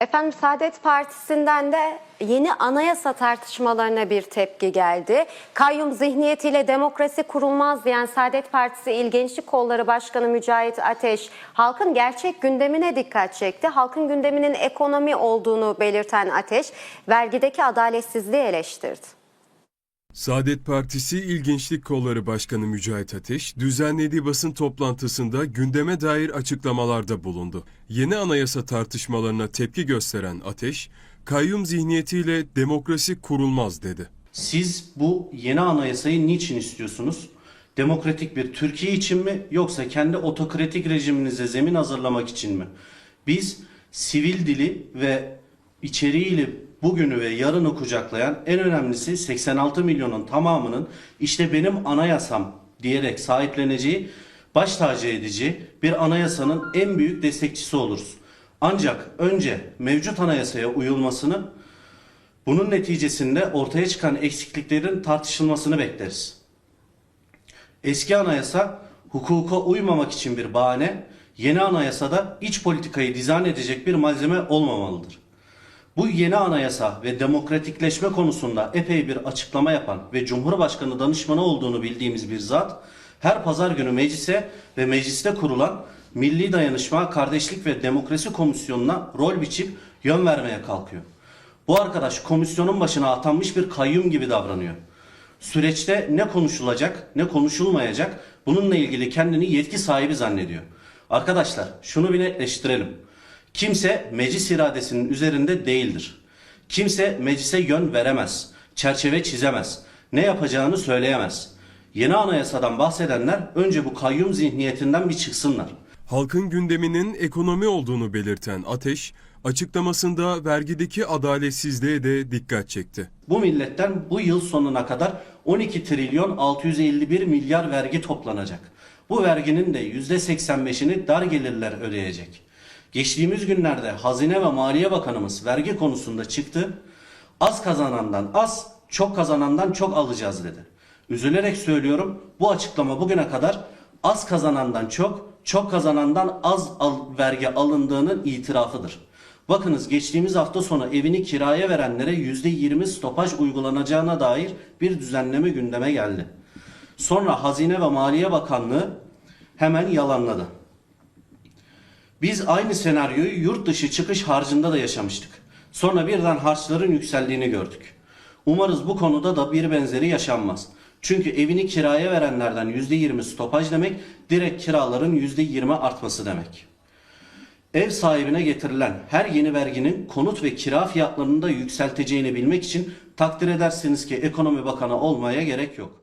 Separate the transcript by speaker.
Speaker 1: Efendim Saadet Partisi'nden de yeni anayasa tartışmalarına bir tepki geldi. Kayyum zihniyetiyle demokrasi kurulmaz diyen Saadet Partisi İl Gençlik Kolları Başkanı Mücahit Ateş, halkın gerçek gündemine dikkat çekti. Halkın gündeminin ekonomi olduğunu belirten Ateş, vergideki adaletsizliği eleştirdi.
Speaker 2: Saadet Partisi İl Gençlik Kolları Başkanı Mücahit Ateş, düzenlediği basın toplantısında gündeme dair açıklamalarda bulundu. Yeni anayasa tartışmalarına tepki gösteren Ateş, kayyum zihniyetiyle demokrasi kurulmaz dedi.
Speaker 3: Siz bu yeni anayasayı niçin istiyorsunuz? Demokratik bir Türkiye için mi yoksa kendi otokratik rejiminize zemin hazırlamak için mi? Biz sivil dili ve içeriğiyle bugünü ve yarını kucaklayan en önemlisi 86 milyonun tamamının işte benim anayasam diyerek sahipleneceği, baş tacı edici bir anayasanın en büyük destekçisi oluruz. Ancak önce mevcut anayasaya uyulmasını bunun neticesinde ortaya çıkan eksikliklerin tartışılmasını bekleriz. Eski anayasa hukuka uymamak için bir bahane, yeni anayasada iç politikayı dizayn edecek bir malzeme olmamalıdır. Bu yeni anayasa ve demokratikleşme konusunda epey bir açıklama yapan ve Cumhurbaşkanı danışmanı olduğunu bildiğimiz bir zat, her pazar günü meclise ve mecliste kurulan Milli Dayanışma, Kardeşlik ve Demokrasi Komisyonu'na rol biçip yön vermeye kalkıyor. Bu arkadaş komisyonun başına atanmış bir kayyum gibi davranıyor. Süreçte ne konuşulacak ne konuşulmayacak bununla ilgili kendini yetki sahibi zannediyor. Arkadaşlar şunu bir netleştirelim. Kimse meclis iradesinin üzerinde değildir. Kimse meclise yön veremez, çerçeve çizemez, ne yapacağını söyleyemez. Yeni anayasadan bahsedenler önce bu kayyum zihniyetinden bir çıksınlar.
Speaker 2: Halkın gündeminin ekonomi olduğunu belirten Ateş, açıklamasında vergideki adaletsizliğe de dikkat çekti.
Speaker 3: Bu milletten bu yıl sonuna kadar 12 trilyon 651 milyar vergi toplanacak. Bu verginin de %85'ini dar gelirler ödeyecek. Geçtiğimiz günlerde Hazine ve Maliye Bakanımız vergi konusunda çıktı. Az kazanandan az, çok kazanandan çok alacağız dedi. Üzülerek söylüyorum bu açıklama bugüne kadar az kazanandan çok, çok kazanandan az al- vergi alındığının itirafıdır. Bakınız geçtiğimiz hafta sonu evini kiraya verenlere %20 stopaj uygulanacağına dair bir düzenleme gündeme geldi. Sonra Hazine ve Maliye Bakanlığı hemen yalanladı. Biz aynı senaryoyu yurt dışı çıkış harcında da yaşamıştık. Sonra birden harçların yükseldiğini gördük. Umarız bu konuda da bir benzeri yaşanmaz. Çünkü evini kiraya verenlerden %20 stopaj demek direkt kiraların %20 artması demek. Ev sahibine getirilen her yeni verginin konut ve kira fiyatlarını da yükselteceğini bilmek için takdir edersiniz ki ekonomi bakanı olmaya gerek yok.